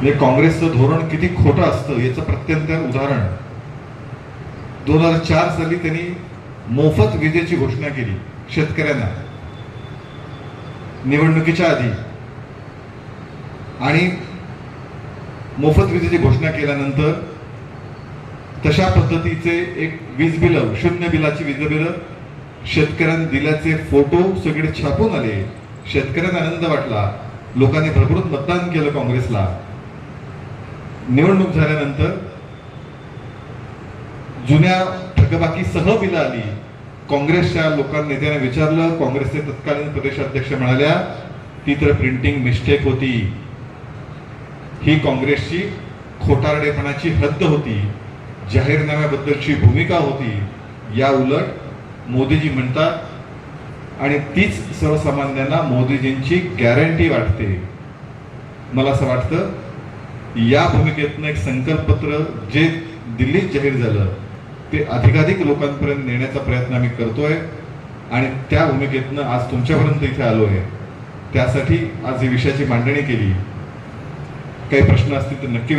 म्हणजे काँग्रेसचं धोरण किती खोटं असतं याचं प्रत्यंतर उदाहरण. दोन हजार चार साली त्यांनी मोफत विजेची घोषणा केली शेतकऱ्यांना. निवडणुकीच्या आधी. आणि मोफत विजेची घोषणा केल्यानंतर तशा पद्धतीचे एक वीज बिलं शून्य बिलाची वीज बिलं शेतकऱ्यांनी दिल्याचे फोटो सगळे छापून आले. शेतकऱ्यांना आनंद वाटला. लोकांनी भरभरून मतदान केलं काँग्रेसला. निवडणूक झाल्यानंतर जुन्या थकबाकीसह बिलं आली काँग्रेसच्या लोकांना नेत्याने विचारलं काँग्रेसचे तत्कालीन प्रदेशाध्यक्ष म्हणाल्या ती तर प्रिंटिंग मिस्टेक होती. ही काँग्रेसची खोटारडेपणाची हद्द होती. जाहीरनाम्याबद्दलची भूमिका होती. या उलट मोदीजी म्हणतात आणि तीच सर्वसामान्यांना मोदीजींची गॅरंटी वाटते. मला असं वाटतं या भूमिकेतनं एक संकल्पपत्र जे दिल्लीत जाहीर झालं ते अधिकाधिक लोकांपर्यंत नेण्याचा प्रयत्न आम्ही करतोय आणि त्या भूमिकेतनं आज तुमच्यापर्यंत इथे आलो आहे त्यासाठी आज ही विषयाची मांडणी केली. काही प्रश्न असतील तर नक्की